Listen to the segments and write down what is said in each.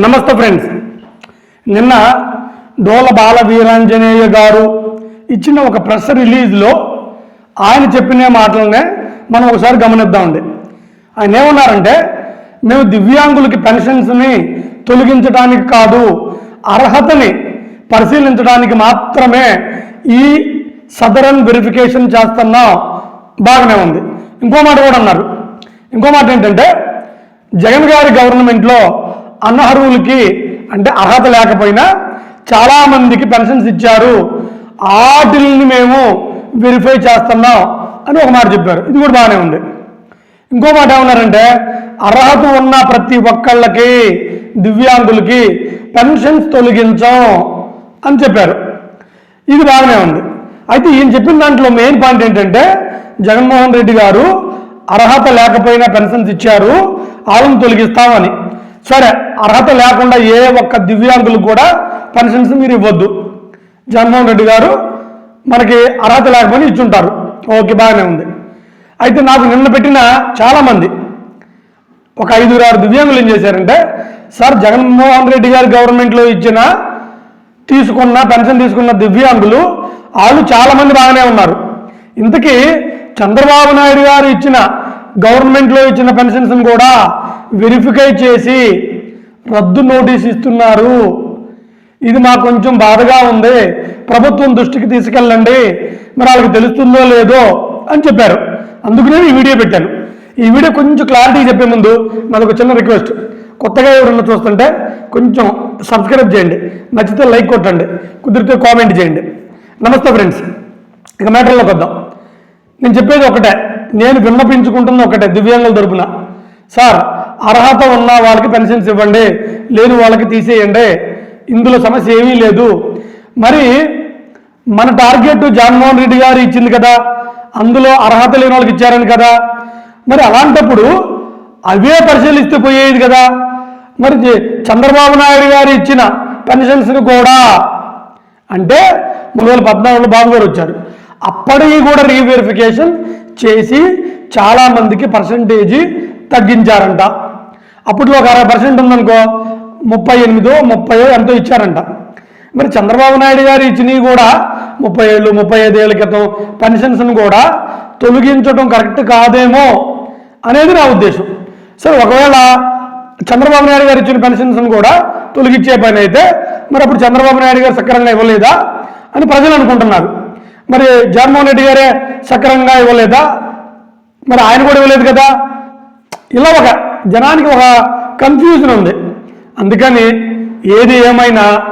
నమస్తే ఫ్రెండ్స్. నిన్న డోల బాల వీరాంజనేయ గారు ఇచ్చిన ఒక ప్రెస్ రిలీజ్లో ఆయన చెప్పిన మాటలనే మనం ఒకసారి గమనిద్దామండి ఆయన ఏమన్నారంటే మేము దివ్యాంగులకి పెన్షన్స్ని తొలగించడానికి కాదు అర్హతని పరిశీలించడానికి మాత్రమే ఈ సదరన్ వెరిఫికేషన్ చేస్తున్నాం. బాగానే ఉంది. ఇంకో మాట కూడా అన్నారు. ఇంకో మాట ఏంటంటే జగన్ గారి గవర్నమెంట్లో అనర్హులకి అంటే అర్హత లేకపోయినా చాలామందికి పెన్షన్స్ ఇచ్చారు. వాటిల్ని మేము వెరిఫై చేస్తున్నాం అని ఒక మాట చెప్పారు. ఇది కూడా బాగానే ఉంది. ఇంకో మాట ఏమన్నారంటే అర్హత ఉన్న ప్రతి ఒక్కళ్ళకి దివ్యాంగులకి పెన్షన్స్ తొలగించాం అని చెప్పారు. ఇది బాగానే ఉంది. అయితే ఈయన చెప్పిన దాంట్లో మెయిన్ పాయింట్ ఏంటంటే జగన్మోహన్ రెడ్డి గారు అర్హత లేకపోయినా పెన్షన్స్ ఇచ్చారు వాళ్ళని తొలగిస్తామని. సరే అర్హత లేకుండా ఏ ఒక్క దివ్యాంగులు కూడా పెన్షన్స్ మీరు ఇవ్వద్దు. జగన్మోహన్ రెడ్డి గారు మనకి అర్హత లేకపోయినా ఇచ్చుంటారు. ఓకే బాగానే ఉంది. అయితే నాకు నిన్న పెట్టిన చాలామంది ఒక ఐదుగురు ఆరు దివ్యాంగులు ఏం చేశారంటే సార్ జగన్మోహన్ రెడ్డి గారు గవర్నమెంట్లో ఇచ్చిన తీసుకున్న పెన్షన్ తీసుకున్న దివ్యాంగులు వాళ్ళు చాలామంది బాగానే ఉన్నారు. ఇంతకీ చంద్రబాబు నాయుడు గారు ఇచ్చిన గవర్నమెంట్లో ఇచ్చిన పెన్షన్స్ని కూడా వెరిఫికై చేసి రద్దు నోటీస్ ఇస్తున్నారు. ఇది మాకు కొంచెం బాధగా ఉంది. ప్రభుత్వం దృష్టికి తీసుకెళ్ళండి. మరి వాళ్ళకి తెలుస్తుందో లేదో అని చెప్పారు. అందుకనే ఈ వీడియో పెట్టాను. ఈ వీడియో కొంచెం క్లారిటీ చెప్పే ముందు నాకు ఒక చిన్న రిక్వెస్ట్. కొత్తగా ఎవరన్నా చూస్తుంటే కొంచెం సబ్స్క్రైబ్ చేయండి. నచ్చితే లైక్ కొట్టండి. కుదిరితే కామెంట్ చేయండి. నమస్తే ఫ్రెండ్స్. ఇక మ్యాటర్లోకి వద్దాం. నేను చెప్పేది ఒకటే. నేను విన్నపించుకుంటున్న ఒకటే దివ్యాంగుల తరపున. సార్ అర్హత ఉన్న వాళ్ళకి పెన్షన్స్ ఇవ్వండి లేని వాళ్ళకి తీసేయండి. ఇందులో సమస్య ఏమీ లేదు. మరి మన టార్గెట్ జగన్మోహన్ రెడ్డి గారు ఇచ్చింది కదా అందులో అర్హత లేని వాళ్ళకి ఇచ్చారని కదా. మరి అలాంటప్పుడు అవే పరిశీలిస్తే పోయేది కదా. మరి చంద్రబాబు నాయుడు గారు ఇచ్చిన పెన్షన్స్ని కూడా అంటే మూడు వేల పద్నాలుగులో బాబు గారు వచ్చారు. అప్పటికి కూడా రీవెరిఫికేషన్ చేసి చాలామందికి పర్సంటేజీ తగ్గించారంట. అప్పట్లో ఒక అరవై పర్సెంట్ ఉందనుకో ముప్పై ఎనిమిదో ముప్పై ఎంతో ఇచ్చారంట. మరి చంద్రబాబు నాయుడు గారు ఇచ్చినవి కూడా ముప్పై ఏళ్ళు ముప్పై ఐదు ఏళ్ళ క్రితం పెన్షన్స్ను కూడా తొలగించడం కరెక్ట్ కాదేమో అనేది నా ఉద్దేశం. సరే ఒకవేళ చంద్రబాబు నాయుడు గారు ఇచ్చిన పెన్షన్స్ను కూడా తొలగించే పని అయితే మరి అప్పుడు చంద్రబాబు నాయుడు గారు సక్రమంగా ఇవ్వలేదా అని ప్రజలు అనుకుంటున్నారు. మరి జగన్మోహన్ రెడ్డి గారే సక్రమంగా ఇవ్వలేదా? మరి ఆయన కూడా ఇవ్వలేదు కదా? ఇలా ఒక జనానికి ఒక కన్ఫ్యూజన్ ఉంది. అందుకని ఏది ఏమైనా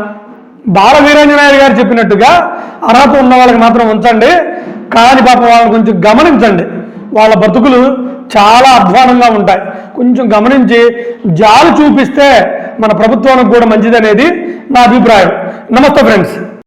బాల వీరాంజనేయ గారు చెప్పినట్టుగా అర్హత ఉన్న వాళ్ళకి మాత్రం ఉంచండి. కాని పాపం వాళ్ళని కొంచెం గమనించండి. వాళ్ళ బతుకులు చాలా అధ్వానంగా ఉంటాయి. కొంచెం గమనించి జాలు చూపిస్తే మన ప్రభుత్వానికి కూడా మంచిదనేది నా అభిప్రాయం. నమస్తే ఫ్రెండ్స్.